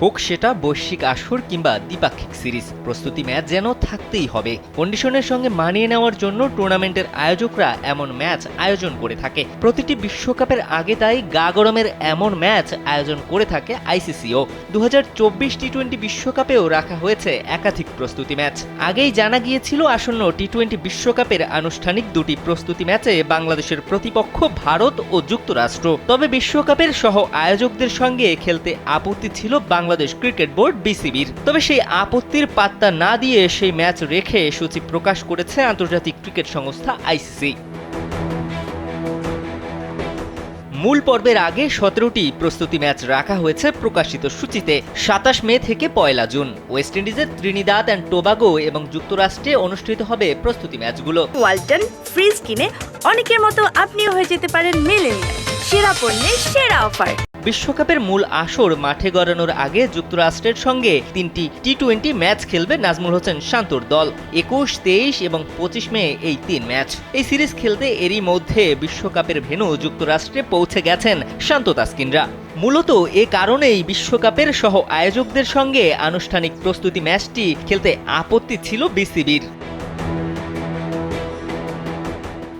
হোক সেটা বৈশ্বিক আসর কিংবা দ্বিপাক্ষিক সিরিজ, প্রস্তুতি ম্যাচ যেন থাকতেই হবে। কন্ডিশনের সঙ্গে মানিয়ে নেওয়ার জন্য টুর্নামেন্টের আয়োজকরা এমন ম্যাচ আয়োজন করে থাকে। প্রতিটি বিশ্বকাপের আগে তাই গা গরমের এমন ম্যাচ আয়োজন করে থাকে আইসিসিও। দু টি টোয়েন্টি বিশ্বকাপেও রাখা হয়েছে একাধিক প্রস্তুতি ম্যাচ। আগেই জানা গিয়েছিল আসন্ন টি টোয়েন্টি বিশ্বকাপের আনুষ্ঠানিক দুটি প্রস্তুতি ম্যাচে বাংলাদেশের প্রতিপক্ষ ভারত ও যুক্তরাষ্ট্র। তবে বিশ্বকাপের সহ আয়োজকদের সঙ্গে খেলতে আপত্তি ছিল বাংলাদেশ ক্রিকেট বোর্ড বিসিবির। তবে সেই আপত্তির পাত্তা না দিয়ে সেই ম্যাচ রেখে সূচি প্রকাশ করেছে আন্তর্জাতিক ক্রিকেট সংস্থা আইসিসি। মূল পর্বের আগে সতেরোটি প্রস্তুতি ম্যাচ রাখা হয়েছে প্রকাশিত সূচিতে। সাতাশ মে থেকে পয়লা জুন। ওয়েস্ট ইন্ডিজের ত্রিনিদাদ অ্যান্ড টোবাগো এবং যুক্তরাষ্ট্রে অনুষ্ঠিত হবে প্রস্তুতি ম্যাচগুলো। ওয়ালটন, ফ্রিজ কিনে অনেকের মতো আপনিও হয়ে যেতে পারেন মিলেনিয়াল। সেরা পণ্যের সেরা অফার। বিশ্বকাপের মূল আসর মাঠে গড়ানোর আগে যুক্তরাষ্ট্রের সঙ্গে তিনটি টি টোয়েন্টি ম্যাচ খেলবে নাজমুল হোসেন শান্তর দল। একুশ, তেইশ এবং পঁচিশ মে এই তিন ম্যাচ। এই সিরিজ খেলতে এরই মধ্যে বিশ্বকাপের ভেনু যুক্তরাষ্ট্রে পৌঁছে গেছেন শান্ত তাস্কিনরা। মূলত এ কারণেই বিশ্বকাপের সহ আয়োজকদের সঙ্গে আনুষ্ঠানিক প্রস্তুতি ম্যাচটি খেলতে আপত্তি ছিল বিসিবির।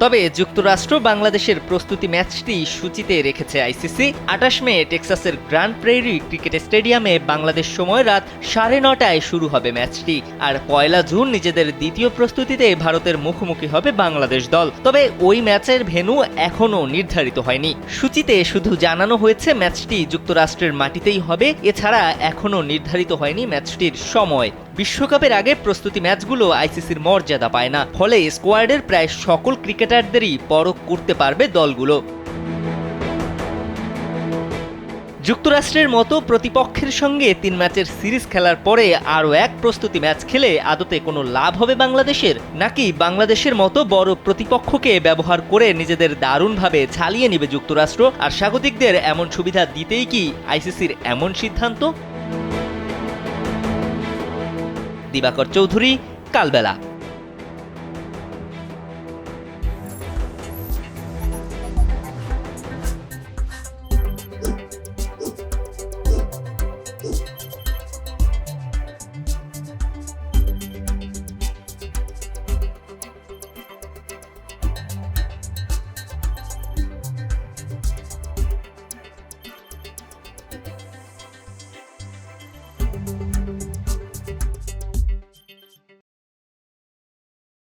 তবে যুক্তরাষ্ট্র বাংলাদেশের প্রস্তুতি ম্যাচটি সূচিতে রেখেছে আইসিসি। আঠাশ মে টেক্সাসের গ্র্যান্ড প্রেরি ক্রিকেট স্টেডিয়ামে বাংলাদেশ সময় রাত সাড়ে নটায় শুরু হবে ম্যাচটি। আর পয়লা জুন নিজেদের দ্বিতীয় প্রস্তুতিতে ভারতের মুখোমুখি হবে বাংলাদেশ দল। তবে ওই ম্যাচের ভেন্যু এখনও নির্ধারিত হয়নি। সূচিতে শুধু জানানো হয়েছে ম্যাচটি যুক্তরাষ্ট্রের মাটিতেই হবে, এছাড়া এখনও নির্ধারিত হয়নি ম্যাচটির সময়। বিশ্বকাপের আগে প্রস্তুতি ম্যাচগুলো আইসিসির মর্যাদা পায় না। ফলে স্কোয়াডের প্রায় সকল ক্রিকেটারদেরই পরখ করতে পারবে দলগুলো। যুক্তরাষ্ট্রের মতো প্রতিপক্ষের সঙ্গে তিন ম্যাচের সিরিজ খেলার পরে আরও এক প্রস্তুতি ম্যাচ খেলে আদতে কোনো লাভ হবে বাংলাদেশের? নাকি বাংলাদেশের মতো বড় প্রতিপক্ষকে ব্যবহার করে নিজেদের দারুণভাবে ছালিয়ে নেবে যুক্তরাষ্ট্র? আর স্বাগতিকদের এমন সুবিধা দিতেই কি আইসিসির এমন সিদ্ধান্ত? দিবাকর চৌধুরী কালবেলা।